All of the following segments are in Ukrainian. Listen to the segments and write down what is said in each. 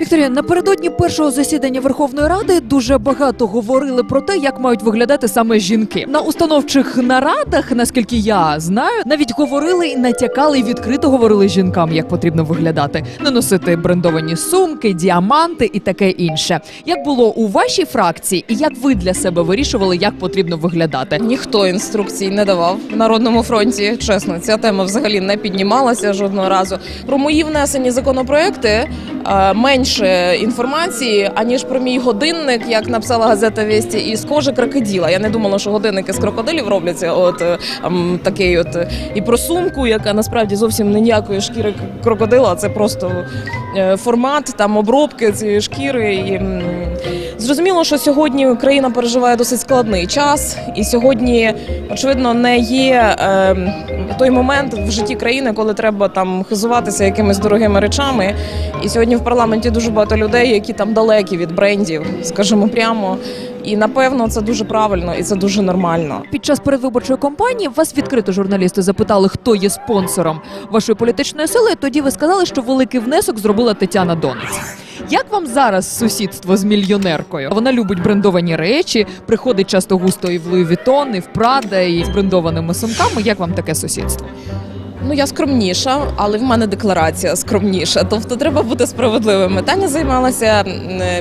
Вікторія, напередодні першого засідання Верховної Ради дуже багато говорили про те, як мають виглядати саме жінки. На установчих нарадах, наскільки я знаю, навіть говорили і натякали і відкрито говорили жінкам, як потрібно виглядати, не носити брендовані сумки, діаманти і таке інше. Як було у вашій фракції, і як ви для себе вирішували, як потрібно виглядати? Ніхто інструкцій не давав в народному фронті. Чесно, ця тема взагалі не піднімалася жодного разу. Про мої внесені законопроекти менше інформації, аніж про мій годинник, як написала газета Весті, із кожи крокоділа. Я не думала, що годинники з крокодилів робляться. От е, такий, от е, і про сумку, яка насправді зовсім не ніякої шкіри крокодила. Це просто е, формат там обробки цієї шкіри. І, Зрозуміло, що сьогодні країна переживає досить складний час, і сьогодні, очевидно, не є е, той момент в житті країни, коли треба там хизуватися якимись дорогими речами. І сьогодні в парламенті дуже багато людей, які там далекі від брендів, скажімо прямо. І напевно це дуже правильно і це дуже нормально. Під час передвиборчої кампанії вас відкрито журналісти запитали, хто є спонсором вашої політичної сили. Тоді ви сказали, що великий внесок зробила Тетяна Донець. Як вам зараз сусідство з мільйонеркою? Вона любить брендовані речі, приходить часто густо і в Луї Вітон, і в Прада, і з брендованими сумками. Як вам таке сусідство? Ну я скромніша, але в мене декларація скромніша. Тобто треба бути справедливими. Таня займалася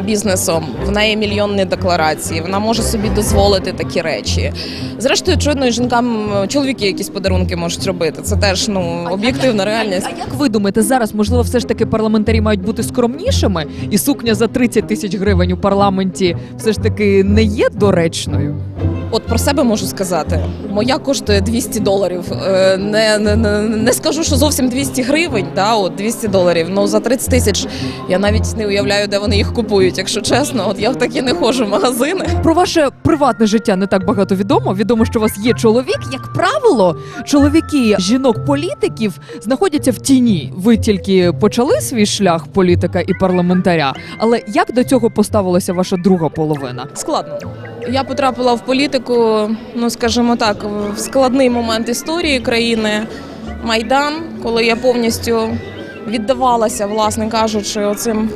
бізнесом. В неї мільйонні декларації. Вона може собі дозволити такі речі. Зрештою, очевидно, і жінкам чоловіки якісь подарунки можуть робити. Це теж ну об'єктивна реальність. А як ви думаєте, зараз можливо все ж таки парламентарі мають бути скромнішими, і сукня за 30 тисяч гривень у парламенті все ж таки не є доречною? От про себе можу сказати. Моя коштує 200 доларів. Е, Не, не, не, не скажу, що зовсім 200 гривень, да, от 200 доларів. Ну за 30 тисяч я навіть не уявляю, де вони їх купують. Якщо чесно, от я в такі не ходжу в магазини. Про ваше приватне життя не так багато відомо. Відомо, що у вас є чоловік. Як правило, чоловіки жінок-політиків знаходяться в тіні. Ви тільки почали свій шлях політика і парламентаря. Але як до цього поставилася ваша друга половина? Складно. Я потрапила в політику, ну скажімо так, в складний момент історії країни Майдан, коли я повністю віддавалася, власне кажучи, оцим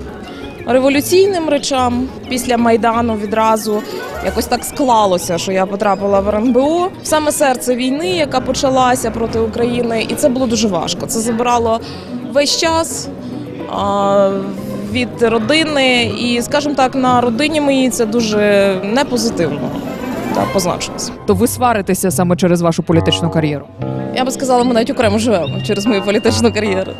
революційним речам після майдану відразу. Якось так склалося, що я потрапила в РНБО саме серце війни, яка почалася проти України, і це було дуже важко. Це забирало весь час. Від родини, і, скажімо так, на родині моїй це дуже непозитивно та позначилося. То ви сваритеся саме через вашу політичну кар'єру? Я би сказала, ми навіть окремо живемо через мою політичну кар'єру.